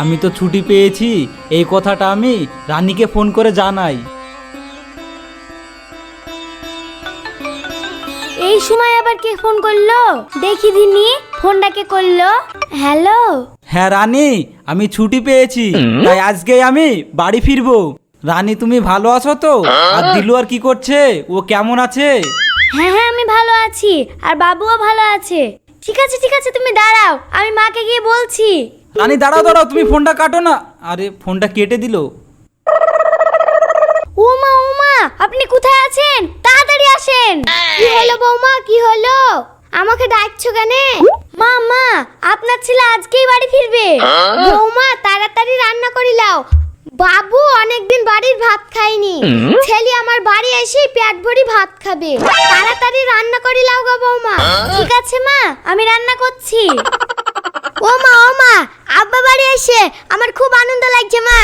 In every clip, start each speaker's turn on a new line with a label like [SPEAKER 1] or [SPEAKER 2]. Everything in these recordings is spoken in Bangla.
[SPEAKER 1] আমি তো ছুটি পেয়েছি এই কথাটা আমি রানীকে ফোন করে জানাই।
[SPEAKER 2] এই সময় আবার কে ফোন করল? দেখি দিনি ফোনটা কে করল? হ্যালো?
[SPEAKER 1] হ্যাঁ রানী আমি ছুটি পেয়েছি তাই আজকে আমি বাড়ি ফিরবো। রানী তুমি ভালো আছো তো? আর দিলু আর কি করছে? ও কেমন আছে?
[SPEAKER 2] হ্যাঁ হ্যাঁ আমি ভালো আছি আর বাবুও ভালো আছে। ঠিক আছে ঠিক আছে তুমি দাঁড়াও। আমি মাকে গিয়ে বলছি।
[SPEAKER 1] রানী দাঁড়াও দাঁড়াও তুমি ফোনটা কাটো না। আরে ফোনটা কেটে দিল।
[SPEAKER 2] ওমা ওমা আপনি কোথায় আছেন? তাড়াতাড়ি আসেন। কি হলো বৌমা কি হলো? আমাকে ডাকছো কেন? মা মা আপনার ছেলে আজকেই বাড়ি ফিরবে। বৌমা তাড়াতাড়ি রান্না করি লাও বাবু অনেকদিন বাড়ির ভাত খায়নি ছেলে আমার বাড়ি এসে পেট ভরি ভাত খাবে। তাড়াতাড়ি রান্না করি লাও গো বৌমা। ঠিক আছে মা? আমি রান্না করছি। ও মা ও মা আব্বা বাড়ি এসে আমার খুব আনন্দ লাগছে মা।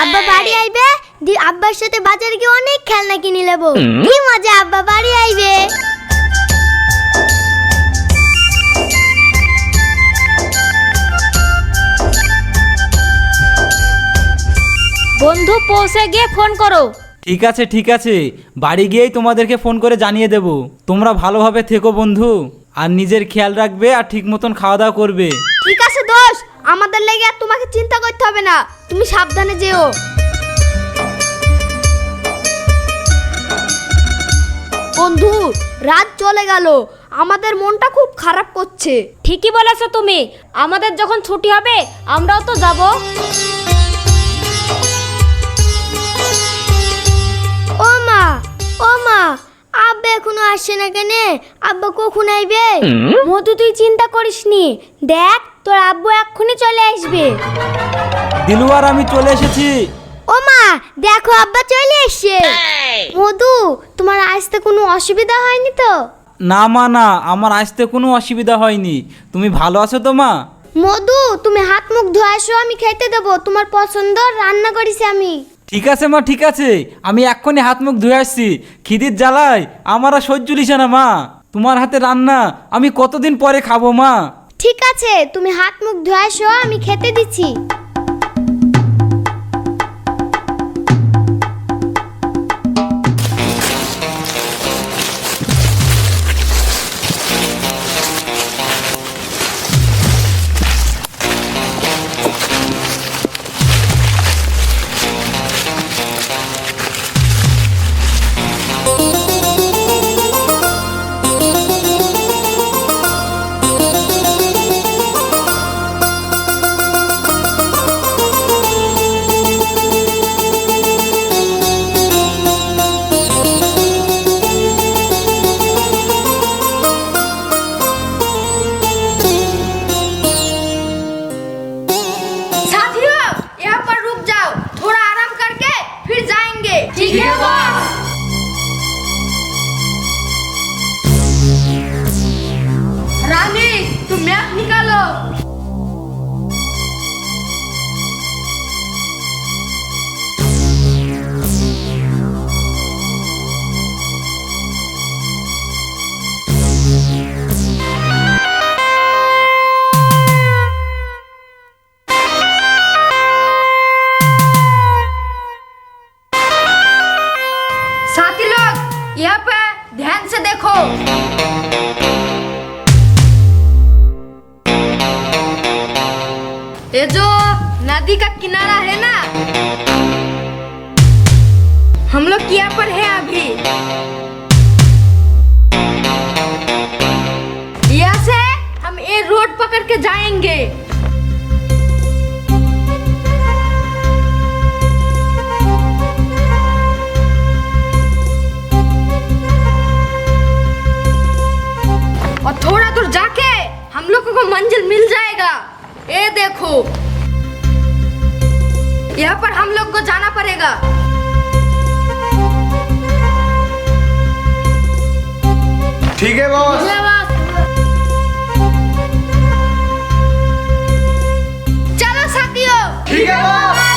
[SPEAKER 2] আব্বা বাড়ি আইবে দি আব্বার সাথে বাজারে গিয়ে অনেক খেলনা কিনে নেব। কি মজা আব্বা বাড়ি আইবে। বন্ধু পৌঁছে গিয়ে ফোন করো।
[SPEAKER 1] ঠিক আছে ঠিক আছে। বাড়ি গিয়েই তোমাদেরকে ফোন করে জানিয়ে দেব। তোমরা ভালোভাবে থেকো বন্ধু। আর নিজের খেয়াল রাখবে আর ঠিক মতন খাওয়া দাওয়া করবে।
[SPEAKER 2] ঠিক আছে দোষ। আমাদের লেগে আর তোমাকে চিন্তা করতে হবে না। তুমি সাবধানে যেও। বন্ধু রাত চলে গেল। আমাদের মনটা খুব খারাপ করছে। ঠিকই বলেছ তুমি। আমাদের যখন ছুটি হবে আমরাও তো যাব। ও মা ও মা আব্বা এখনও আসছে না কেন? আব্বা কখন আইবে? মধু তুই চিন্তা করিসনি দেখ তোর আব্বু এক্ষুনি চলে আসবে।
[SPEAKER 1] দিলু আর আমি চলে এসেছি।
[SPEAKER 2] ও মা দেখো আব্বা চলে এসছে। মধু তোমার আসতে কোনো অসুবিধা হয়নি তো?
[SPEAKER 1] না মা না আমার আসতে কোনো অসুবিধা হয়নি। তুমি ভালো আছো তো মা?
[SPEAKER 2] মধু তুমি হাত মুখ ধোয়া আমি খেতে দেবো। তোমার পছন্দ রান্না করেছি আমি।
[SPEAKER 1] ঠিক আছে মা, ঠিক আছে। আমি এক্ষুনি হাত মুখ ধুয়ে আসছি। খিদির জ্বালায় আমার আর সহ্য লিছে না মা। তোমার হাতে রান্না আমি কতদিন পরে খাব মা?
[SPEAKER 2] ঠিক আছে, তুমি হাত মুখ ধুয়ে আসো, আমি খেতে দিচ্ছি।
[SPEAKER 3] जाएंगे ठीक है बॉस रानी तुम मैप निकालो यहाँ पे ध्यान से देखो। ये जो नदी का किनारा है ना, हम लोग यहाँ पर है अभी। यहाँ से हम ये रोड पकड़ के जाएँगे। जाके हम लोगों को मंजिल मिल जाएगा। ये देखो। यहाँ पर हम लोग को जाना पड़ेगा।
[SPEAKER 4] ठीक है बॉस
[SPEAKER 3] चलो साथियों।
[SPEAKER 4] ठीक है बॉस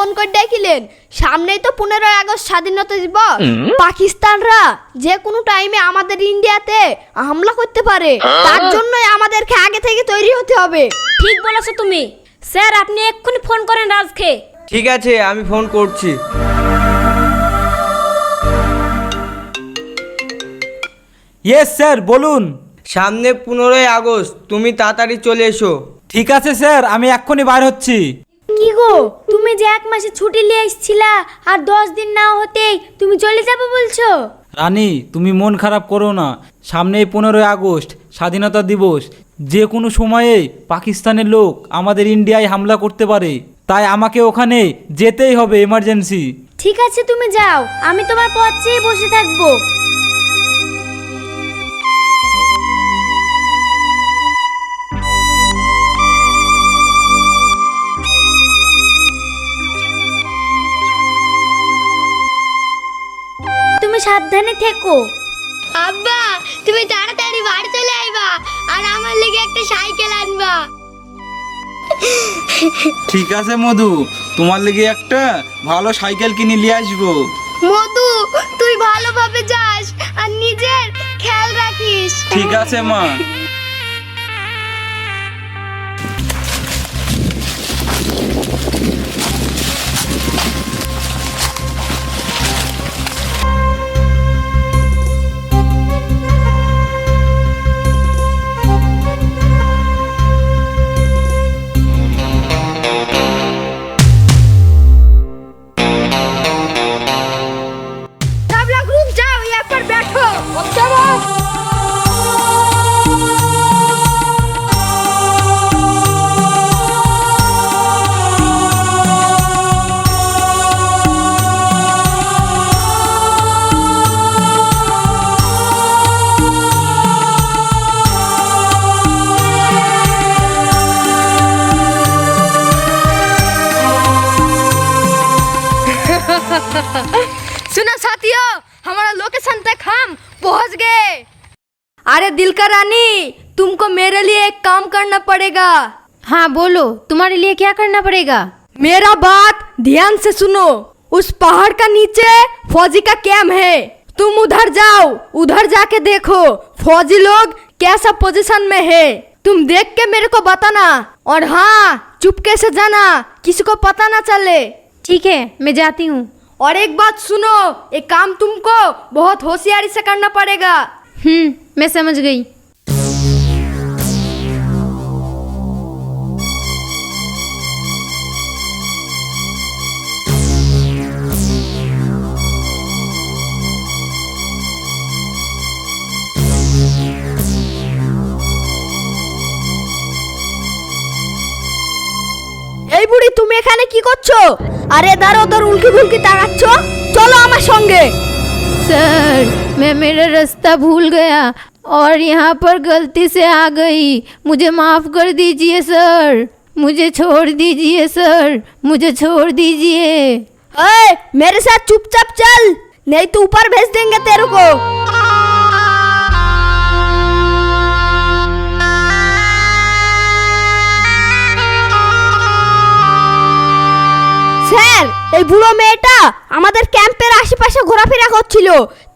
[SPEAKER 2] ফোন করে ডেকিলেন সামনেই তো পনেরোই আগস্ট স্বাধীনতা দিবস। পাকিস্তানরা যে কোনো টাইমে আমাদের ইন্ডিয়াতে হামলা করতে পারে। তার জন্যই আমাদেরকে আগে থেকে তৈরি হতে হবে।
[SPEAKER 5] ঠিক বলেছ তুমি। স্যার আপনি এক্ষুনি ফোন করেন রাজকে।
[SPEAKER 6] ঠিক আছে আমি ফোন করছি।
[SPEAKER 1] ইয়েস স্যার বলুন।
[SPEAKER 6] সামনে পনেরোই আগস্ট তুমি তাড়াতাড়ি চলে এসো।
[SPEAKER 1] ঠিক আছে স্যার আমি এক্ষুনি বাইর হচ্ছি।
[SPEAKER 2] কি গো? তুমি যে এক মাসে ছুটি নিয়ে এসেছিলা আর দশ দিন না হতেই তুমি চলে যাবে বলছো?
[SPEAKER 1] রানী তুমি মন খারাপ করো না। সামনেই পনেরোই আগস্ট স্বাধীনতা দিবস। যে কোনো সময়ে পাকিস্তানের লোক আমাদের ইন্ডিয়ায় হামলা করতে পারে। তাই আমাকে ওখানে যেতেই হবে এমার্জেন্সি
[SPEAKER 2] ঠিক আছে তুমি যাও। আমি তোমার পথ চেয়ে বসে থাকব। সাবধানে থেকো। আব্বা তুমি তাড়াতাড়ি বাড়ি চলে আইবা আর আমার লেগে একটা সাইকেল আনবা।
[SPEAKER 1] ঠিক আছে মধু। তোমার লেগে একটা ভালো সাইকেল কিনে নিয়ে আসব।
[SPEAKER 2] মধু তুই ভালোভাবে যাস আর নিজের খেয়াল রাখিস।
[SPEAKER 1] ঠিক আছে মা।
[SPEAKER 3] तुमको मेरे लिए एक काम करना पड़ेगा।
[SPEAKER 5] हाँ बोलो तुम्हारे लिए क्या करना पड़ेगा?
[SPEAKER 3] मेरा बात ध्यान से सुनो। उस पहाड़ का नीचे फौजी का कैम्प है। तुम उधर जाओ उधर जाके देखो फौजी लोग कैसा पोजीशन में है। तुम देख के मेरे को बताना और हाँ चुपके से जाना किसी को पता ना चले।
[SPEAKER 5] ठीक है मैं जाती हूँ।
[SPEAKER 3] और एक बात सुनो एक काम तुमको बहुत होशियारी से करना पड़ेगा।
[SPEAKER 5] हम्म मैं समझ गई।
[SPEAKER 2] তুমি এখানে কি করছো আরে দাঁড়ো তোর উল্কি ফুলকি তাকাচ্ছ চলো আমার সঙ্গে
[SPEAKER 5] सर मैं मेरा रास्ता भूल गया और यहाँ पर गलती से आ गई मुझे माफ़ कर दीजिए सर मुझे छोड़ दीजिए सर मुझे छोड़ दीजिए
[SPEAKER 2] ए, मेरे साथ चुपचाप चल नहीं तो ऊपर भेज देंगे तेरे को এই বুড়ো মেয়েটা আমাদের ক্যাম্পের আশেপাশে ঘোরাফেরা করছিল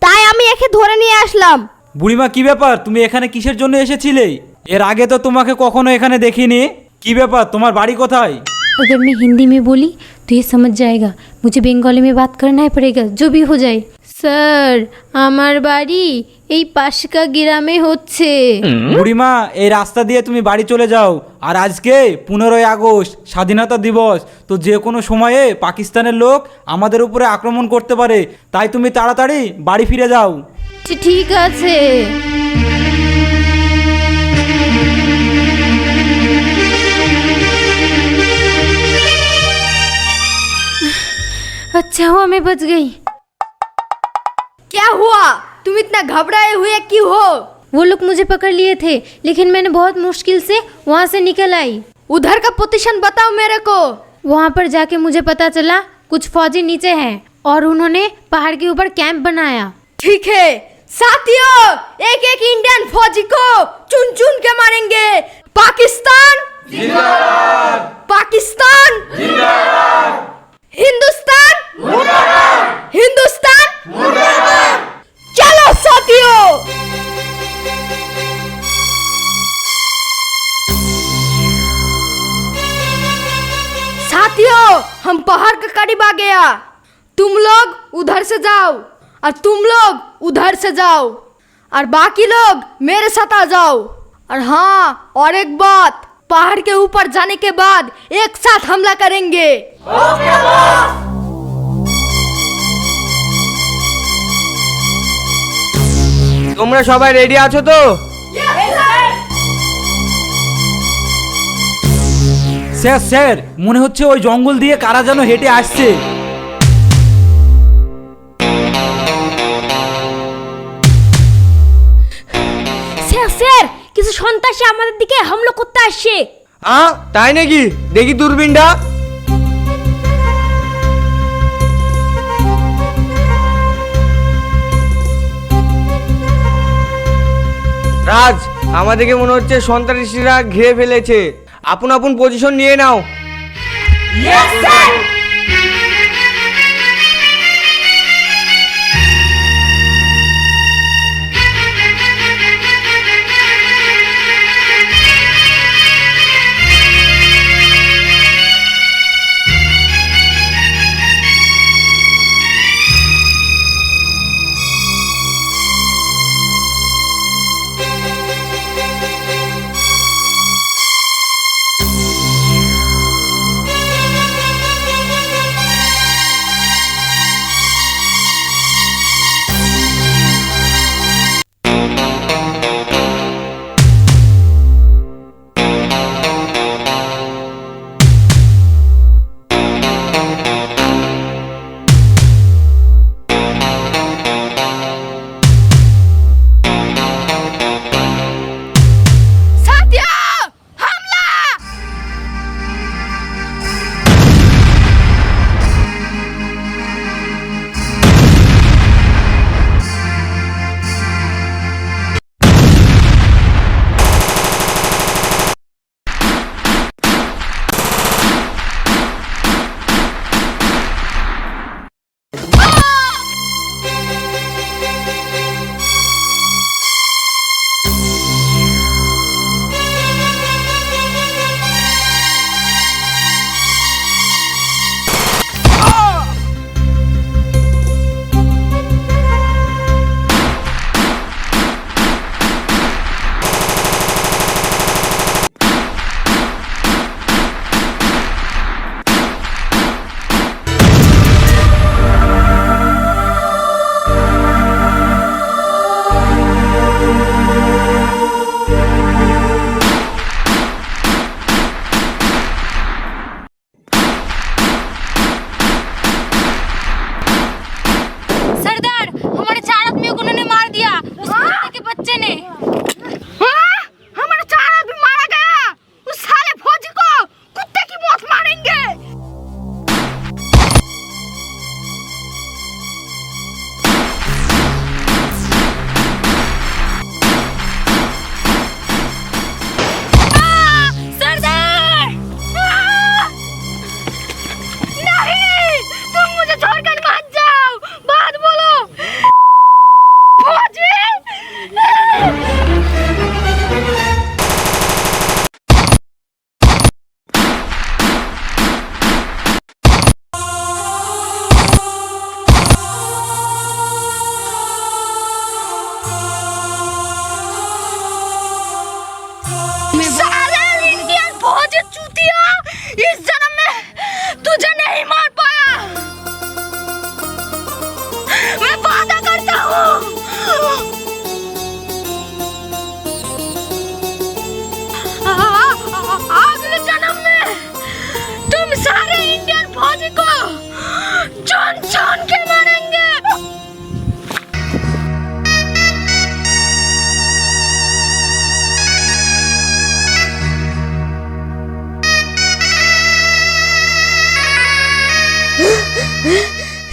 [SPEAKER 2] তাই আমি একে ধরে নিয়ে আসলাম
[SPEAKER 1] বুড়িমা কি ব্যাপার তুমি এখানে কিসের জন্য এসেছিলে এর আগে তো তোমাকে কখনো এখানে দেখিনি কি ব্যাপার তোমার বাড়ি কোথায়
[SPEAKER 5] अगर मैं हिंदी में बोली तो ये समझ जाएगा मुझे बंगाली में बात करना ही पड़ेगा जो भी हो जाए স্যার আমার বাড়ি এই পাশকা গ্রামে হচ্ছে
[SPEAKER 1] বুড়িমা এই রাস্তা দিয়ে তুমি বাড়ি চলে যাও আর আজকে পনেরোই আগস্ট স্বাধীনতা দিবস তো যে কোনো সময়ে পাকিস্তানের লোক আমাদের উপরে আক্রমণ করতে পারে তাই তুমি তাড়াতাড়ি বাড়ি ফিরে যাও
[SPEAKER 5] ঠিক আছে अच्छा हुआ मैं बच गई
[SPEAKER 3] क्या हुआ? तुम इतना घबराए हुए क्यों हो?
[SPEAKER 5] वो लोग मुझे पकड़ लिए थे लेकिन मैंने बहुत मुश्किल से वहाँ से निकल आई।
[SPEAKER 3] उधर का पोजीशन बताओ मेरे को।
[SPEAKER 5] वहाँ पर जाके मुझे पता चला कुछ फौजी नीचे हैं और उन्होंने पहाड़ के ऊपर कैंप बनाया।
[SPEAKER 3] ठीक है। साथियों एक एक इंडियन फौजी को चुन चुन के मारेंगे। पाकिस्तान पाकिस्तान हिंदुस्तान हिंदुस्तान चलो साथियों। साथियों, हम पहाड़ के करीब आ गया। तुम लोग उधर से जाओ और तुम लोग उधर से जाओ और बाकी लोग मेरे साथ आ जाओ। और हाँ और एक बात, पहाड़ के ऊपर जाने के बाद एक साथ हमला करेंगे।
[SPEAKER 5] তোমরা সবাই রেডি আছো তো?
[SPEAKER 1] স্যার স্যার মনে হচ্ছে ওই জঙ্গল দিয়ে কারা যেন হেঁটে আসছে।
[SPEAKER 7] স্যার স্যার কিছু সন্ত্রাসী আমাদের দিকে হামলা করতে আসছে।
[SPEAKER 5] হ্যাঁ তাই নাকি? দেখি দূরবীনটা। রাজ আমাদেরকে মনে হচ্ছে সন্ত্রাসীরা ঘিরে ফেলেছে। আপন আপন পজিশন নিয়ে নাও।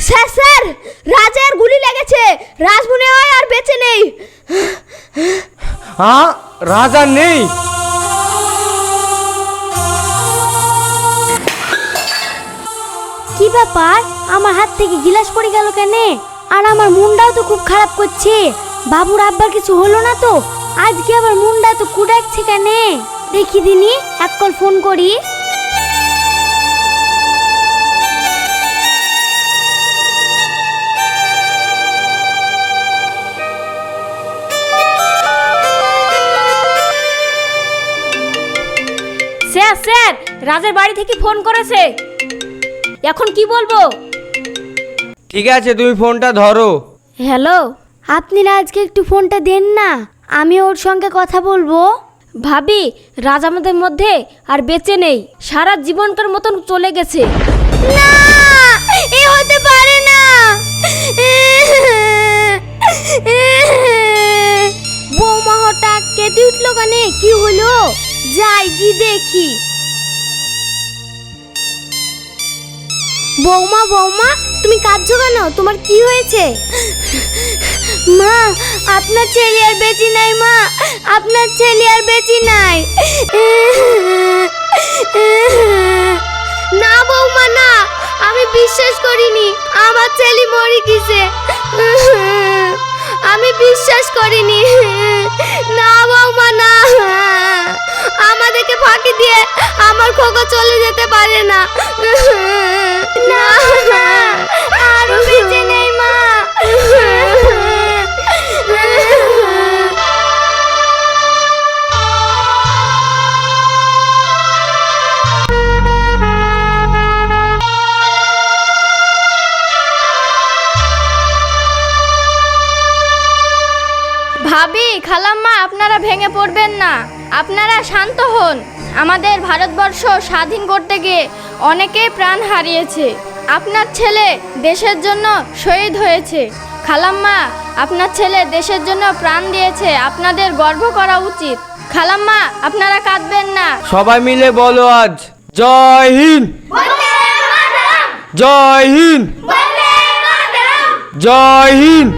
[SPEAKER 7] স্যার স্যার রাজার গুলি লেগেছে। রাজ মনে হয় আর বেঁচে নেই।
[SPEAKER 5] হ্যাঁ রাজা নেই।
[SPEAKER 7] কি
[SPEAKER 2] ব্যাপার? আমার হাত থেকে গিলাস পড়ে গেল কেন? আর আমার মনটাও তো খুব খারাপ করছে। বাবুর আব্বার কিছু হলো না তো? আজকে আবার মনটা তো কুড়াচ্ছে কেন? দেখি দিনি এক কল ফোন করি
[SPEAKER 8] স্যার রাজের বাড়ি থেকে ফোন করেছে। এখন কি বলব?
[SPEAKER 6] ঠিক আছে তুমি ফোনটা ধরো।
[SPEAKER 2] হ্যালো আপনি আজকে একটু ফোনটা দেন না আমি ওর সঙ্গে কথা বলব।
[SPEAKER 8] ভাবি রাজ আমাদের মধ্যে আর বেঁচে নেই সারা জীবনকার মতন চলে গেছে।
[SPEAKER 2] না এ হতে পারে না। বৌমা হঠাৎ কেটে উঠল কানে? কি হলো? যাই কি দেখি। বৌমা বৌমা, তুমি কাঁদছো কেন? তোমার কি হয়েছে? মা, আপনার ছেলে আর বেঁচে নাই, মা। আপনার ছেলে আর বেঁচে নাই। না, বৌমা, না। আমি বিশ্বাস করিনি। আমার ছেলে মরে গেছে। আমি বিশ্বাস করিনি। না, বৌমা, না। আমাদেরকে ফাঁকি দিয়ে আমার খোকা চলে যেতে পারে না না আর বেঁচে নেই মা।
[SPEAKER 3] ভাবি খালাম্মা আপনারা ভেঙে পড়বেন না। আপনারা শান্ত হন। আমাদের ভারতবর্ষ স্বাধীন করতে গিয়ে অনেকেই প্রাণ হারিয়েছে। আপনার ছেলে দেশের জন্য শহীদ হয়েছে। খালাম্মা আপনার ছেলে দেশের জন্য প্রাণ দিয়েছে। আপনাদের গর্ব করা উচিত। খালাম্মা আপনারা কাঁদবেন না।
[SPEAKER 6] সবাই মিলে বলো আজ জয় হিন্দ। জয় হিন্দ। জয় হিন্দ।